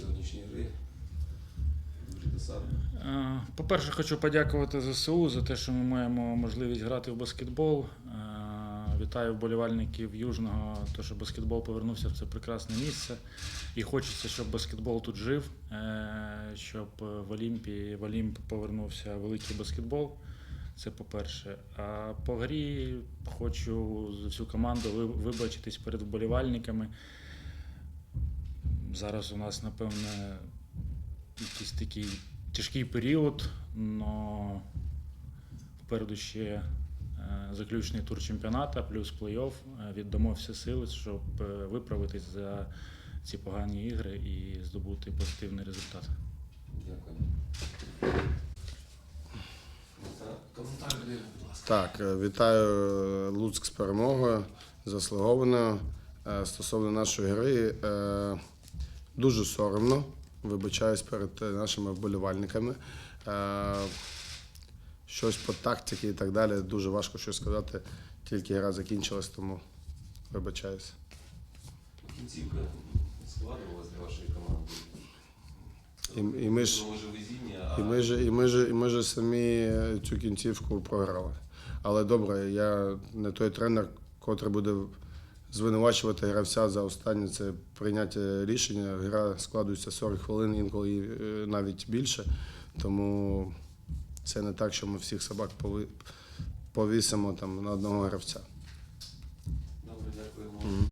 сьогоднішньої гри. Е, По-перше, хочу подякувати ЗСУ за те, що ми маємо можливість грати в баскетбол. Е, Вітаю вболівальників Южного, то що баскетбол повернувся в це прекрасне місце. І хочеться, щоб баскетбол тут жив, е, щоб в Олімпії в Олімп повернувся великий баскетбол. Це по-перше. А по грі хочу за всю команду вибачитись перед вболівальниками. Зараз у нас, напевне, якийсь такий тяжкий період, але попереду ще е, заключний тур чемпіонату, плюс плей-офф. Е, Віддамо всі сили, щоб е, виправитись за ці погані ігри і здобути позитивний результат. Дякую. Так, вітаю Луцьк з перемогою, заслугованою. Стосовно нашої гри, дуже соромно, вибачаюсь перед е, нашими вболівальниками. Е, Щось по тактиці і так далі, дуже важко щось сказати, тільки гра закінчилась, тому вибачаюсь. Кінцівка складувалась для вашої команди. І- і ми ж- І ми ж, і ми ж, і ми ж самі е, цю кінцівку програли. Але добре, я не той тренер, котрий буде звинувачувати гравця за останнє це прийняття рішення. Гра складується 40 хвилин, інколи е, навіть більше. Тому це не так, що ми всіх собак повісимо там на одного гравця. добре, дякуємо.